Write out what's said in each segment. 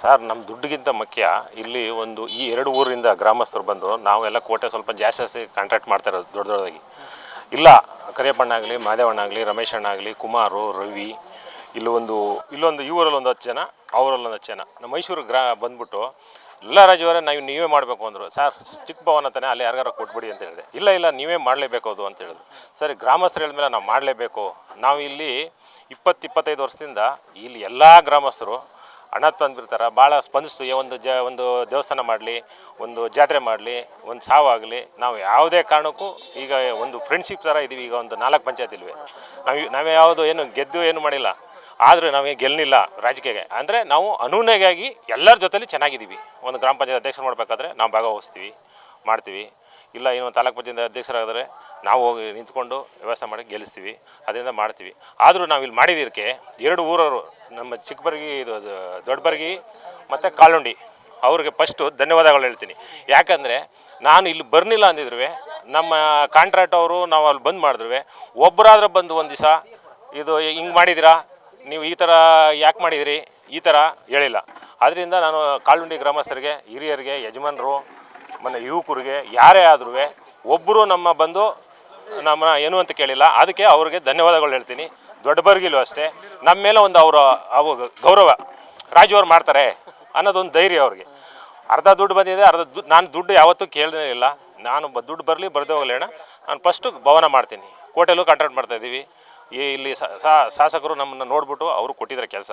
Sir ನಮ್ಮ ದುಡ್ಡಿಗಿಂತ ಮುಖ್ಯ ಇಲ್ಲಿ ಒಂದು ಈ ಎರಡು ಊರಿಂದ ಗ್ರಾಮಸ್ಥರು ಬಂದು ನಾವೆಲ್ಲ ಕೋಟೆ ಸ್ವಲ್ಪ ಜಾಸ್ತಿ ಜಾಸ್ತಿ ಕಾಂಟ್ರಾಕ್ಟ್ ಮಾಡ್ತಾರೆ ದೊಡ್ಡ ದೊಡ್ಡದಾಗಿ. ಇಲ್ಲ ಕರಿಯಪ್ಪಣ್ಣಾಗಲಿ ಆಗಲಿ, ಮಾದೇವಣ್ಣ ಆಗಲಿ, ರಮೇಶ್ ಆಗಲಿ, ಕುಮಾರು, ರವಿ ಇಲ್ಲೊಂದು ಇಲ್ಲೊಂದು ಈ ಊರಲ್ಲಿ ಒಂದು ಹತ್ತು ಜನ ಅವರಲ್ಲಿ ಒಂದು ಹತ್ತು ಜನ. ನಮ್ಮ ಮೈಸೂರು ಗ್ರಾ, ಬಂದ್ಬಿಟ್ಟು ಎಲ್ಲ ರಾಜ್ಯವರೇ ನಾವು ನೀವೇ ಮಾಡಬೇಕು ಅಂದರು. ಸರ್, ಚಿಕ್ಕ ಭವನ ತಾನೆ ಅಲ್ಲಿ ಯಾರಿಗಾರ ಕೊಟ್ಬಿಡಿ ಅಂತ ಹೇಳಿದೆ. ಇಲ್ಲ ಇಲ್ಲ, ನೀವೇ ಮಾಡಲೇಬೇಕು ಅದು ಅಂತ ಹೇಳಿದ್ರು. ಸರಿ, ಗ್ರಾಮಸ್ಥರು ಹೇಳಿದ್ಮೇಲೆ ನಾವು ಮಾಡಲೇಬೇಕು. ನಾವು ಇಲ್ಲಿ ಇಪ್ಪತ್ತು, ಇಪ್ಪತ್ತೈದು ವರ್ಷದಿಂದ ಇಲ್ಲಿ ಎಲ್ಲ ಗ್ರಾಮಸ್ಥರು ಹಣ ತಂದಿರ್ತಾರೆ ಭಾಳ ಸ್ಪಂದಿಸ್ತು ಒಂದು ಜ, ಒಂದು ದೇವಸ್ಥಾನ ಮಾಡಲಿ, ಒಂದು ಜಾತ್ರೆ ಮಾಡಲಿ, ಒಂದು ಸಾವಾಗಲಿ, ನಾವು ಯಾವುದೇ ಕಾರಣಕ್ಕೂ ಈಗ ಒಂದು ಫ್ರೆಂಡ್ಶಿಪ್ ಥರ ಇದ್ದೀವಿ ಈಗ ಒಂದು ನಾಲ್ಕು ಪಂಚಾಯತ್ ನಾವು ನಾವೇ ಯಾವುದು ಏನು ಗೆದ್ದು ಏನು ಮಾಡಿಲ್ಲ, ಆದರೆ ನಾವೇ ಗೆಲ್ಲಿಲ್ಲ ರಾಜಕೀಯಕ್ಕೆ, ಅಂದರೆ ನಾವು ಅನೂನೆಗಾಗಿ ಎಲ್ಲರ ಜೊತೆಲಿ ಚೆನ್ನಾಗಿದ್ದೀವಿ. ಒಂದು ಗ್ರಾಮ ಪಂಚಾಯತ್ ಅಧ್ಯಕ್ಷ ಮಾಡಬೇಕಾದ್ರೆ ನಾವು ಭಾಗವಹಿಸ್ತೀವಿ, ಮಾಡ್ತೀವಿ. ಇಲ್ಲ ಇನ್ನೊಂದು ತಾಲೂಕು ಪಂಚಾಯತ್ ಅಧ್ಯಕ್ಷರಾದರೆ ನಾವು ಹೋಗಿ ನಿಂತ್ಕೊಂಡು ವ್ಯವಸ್ಥೆ ಮಾಡಿ ಗೆಲ್ಲಿಸ್ತೀವಿ, ಅದರಿಂದ ಮಾಡ್ತೀವಿ. ಆದರೂ ನಾವು ಇಲ್ಲಿ ಮಾಡಿದ್ದಕ್ಕೆ ಎರಡು ಊರವರು ನಮ್ಮ ಚಿಕ್ಕಬರ್ಗಿ, ಇದು ದೊಡ್ಡಬರ್ಗಿ ಮತ್ತು ಕಾಲುಂಡಿ. ಅವ್ರಿಗೆ ಫಸ್ಟು ಧನ್ಯವಾದಗಳು ಹೇಳ್ತೀನಿ. ಯಾಕಂದರೆ ನಾನು ಇಲ್ಲಿ ಬರ್ನಿಲ್ಲ ಅಂದಿದ್ರು ನಮ್ಮ ಕಾಂಟ್ರಾಕ್ಟ್ ಅವರು ನಾವು ಅಲ್ಲಿ ಬಂದ್ ಮಾಡಿದ್ರು ಒಬ್ಬರಾದ್ರೆ ಬಂದು ಒಂದು ದಿವಸ ಇದು ಹಿಂಗೆ ಮಾಡಿದಿರಾ, ನೀವು ಈ ಥರ ಯಾಕೆ ಮಾಡಿದಿರಿ, ಈ ಥರ ಹೇಳಿಲ್ಲ. ಅದರಿಂದ ನಾನು ಕಾಲುಂಡಿ ಗ್ರಾಮಸ್ಥರಿಗೆ, ಹಿರಿಯರಿಗೆ, ಯಜಮಾನರು, ಮನೆ ಯುವಕರಿಗೆ, ಯಾರೇ ಆದ್ರೂ ಒಬ್ಬರು ನಮ್ಮ ಬಂದು ನಮ್ಮ ಏನು ಅಂತ ಕೇಳಿಲ್ಲ, ಅದಕ್ಕೆ ಅವ್ರಿಗೆ ಧನ್ಯವಾದಗಳು ಹೇಳ್ತೀನಿ. ದೊಡ್ಡಬರ್ಗಿಲು ಅಷ್ಟೇ. ನಮ್ಮ ಮೇಲೆ ಒಂದು ಅವರ ಅವು ಗೌರವ. ರಾಜವ್ರು ಮಾಡ್ತಾರೆ ಅನ್ನೋದೊಂದು ಧೈರ್ಯ ಅವ್ರಿಗೆ. ಅರ್ಧ ದುಡ್ಡು ಬಂದಿದೆ ಅರ್ಧ ದುಡ್ಡು ನಾನು ದುಡ್ಡು ಯಾವತ್ತೂ ಕೇಳದೇ ಇಲ್ಲ. ನಾನು ಬ ದುಡ್ಡು ಬರಲಿ ಬರದೇ ಹೋಗಲಿ ಅಣ್ಣ. ನಾನು ಫಸ್ಟು ಭವನ ಮಾಡ್ತೀನಿ. ಕೋಟೆಲ್ಲೂ ಕಾಂಟ್ರಾಕ್ಟ್ ಮಾಡ್ತಾ ಇದ್ದೀವಿ ಈ ಇಲ್ಲಿ ಶಾಸಕರು ನಮ್ಮನ್ನು ನೋಡ್ಬಿಟ್ಟು ಅವರು ಕೊಟ್ಟಿದ್ದಾರೆ ಕೆಲಸ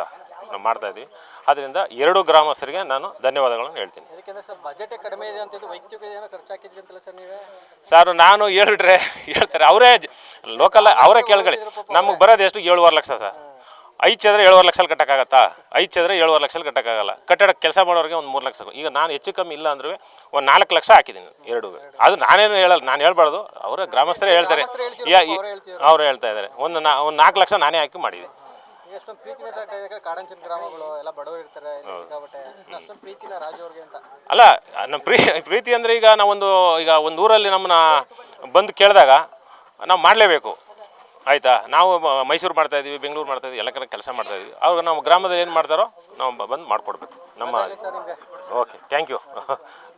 ನಾವು ಮಾಡ್ತಾ ಇದ್ದೀವಿ ಆದ್ದರಿಂದ ಎರಡು ಗ್ರಾಮಸ್ಥರಿಗೆ ನಾನು ಧನ್ಯವಾದಗಳನ್ನು ಹೇಳ್ತೀನಿ. ಯಾಕೆಂದ್ರೆ ಸರ್ ಬಜೆಟ್ ಕಡಿಮೆ ಇದೆ ಅಂತ ವೈಯಕ್ತಿಕ ಏನೋ ಖರ್ಚು ಹಾಕಿದ್ರಿ ಅಂತಲ್ಲ ಸರ್ ನೀವೇ? ಸರ್ ನಾನು ಹೇಳಿಬಿಟ್ರೆ ಹೇಳ್ತಾರೆ. ಅವರೇ ಲೋಕಲ್ ಅವರೇ ಕೇಳ್ಕೊಳ್ಳಿ. ನಮಗೆ ಬರೋದು ಎಷ್ಟು? ಏಳುವರೆ ಲಕ್ಷ ಸರ್. ಐದು ಚದ್ರೆ ಏಳುವರೆ ಲಕ್ಷ ಕಟ್ಟಕ್ಕಾಗತ್ತಾ? ಐದು ಚದ್ರೆ ಏಳುವರೆ ಲಕ್ಷ ಕಟ್ಟಕ್ಕಾಗಲ್ಲ. ಕಟ್ಟಡ ಕೆಲಸ ಮಾಡೋರಿಗೆ ಒಂದು ಮೂರು ಲಕ್ಷ. ಈಗ ನಾನು ಹೆಚ್ಚು ಕಮ್ಮಿ ಇಲ್ಲ ಅಂದ್ರೂ ಒಂದು ನಾಲ್ಕು ಲಕ್ಷ ಹಾಕಿದ್ದೀನಿ ಎರಡು ಅದು ನಾನೇನು ಹೇಳಲ್ಲ. ನಾನು ಹೇಳ್ಬಾರ್ದು. ಅವರ ಗ್ರಾಮಸ್ಥರೇ ಹೇಳ್ತಾರೆ. ಯಾ- ಅವ್ರು ಹೇಳ್ತಾ ಇದ್ದಾರೆ. ಒಂದು ನಾ ಒಂದು ನಾಲ್ಕು ಲಕ್ಷ ನಾನೇ ಹಾಕಿ ಮಾಡಿದೆ ಈಗ ಅಷ್ಟೊಂದು ಪ್ರೀತಿನ ಸಾಕಾಗ ಕಾಡಂಚಿನ ಗ್ರಾಮಗಳು ಎಲ್ಲ ಬಡವರು ಇರ್ತಾರೆ ಇಲ್ಲಿ ಸಿಕ್ಕಾಪಟ್ಟೆ. ಇನ್ನು ಅಷ್ಟೊಂದು ಪ್ರೀತಿನ ರಾಜು ಅವ್ರಿಗೆ ಅಂತ. ಅಲ್ಲ ನಮ್ಮ ಪ್ರೀ ಪ್ರೀತಿ ಅಂದರೆ ಈಗ ನಾವೊಂದು ಈಗ ಒಂದು ಊರಲ್ಲಿ ನಮ್ಮನ್ನ ಬಂದು ಕೇಳಿದಾಗ ನಾವು ಮಾಡಲೇಬೇಕು. ಆಯಿತಾ? ನಾವು ಮೈಸೂರು ಮಾಡ್ತಾ ಇದೀವಿ ಬೆಂಗಳೂರು ಮಾಡ್ತಾ ಇದೀವಿ ಎಲ್ಲ ಕಡೆ ಕೆಲಸ ಮಾಡ್ತಾ ಇದೀವಿ. ಅವ್ರು ನಮ್ಮ ಗ್ರಾಮದಲ್ಲಿ ಏನು ಮಾಡ್ತಾರೋ ನಾವು ಬಂದು ಮಾಡಿಕೊಡ್ಬೇಕು. ನಮ್ಮ ಓಕೆ ಥ್ಯಾಂಕ್ ಯು.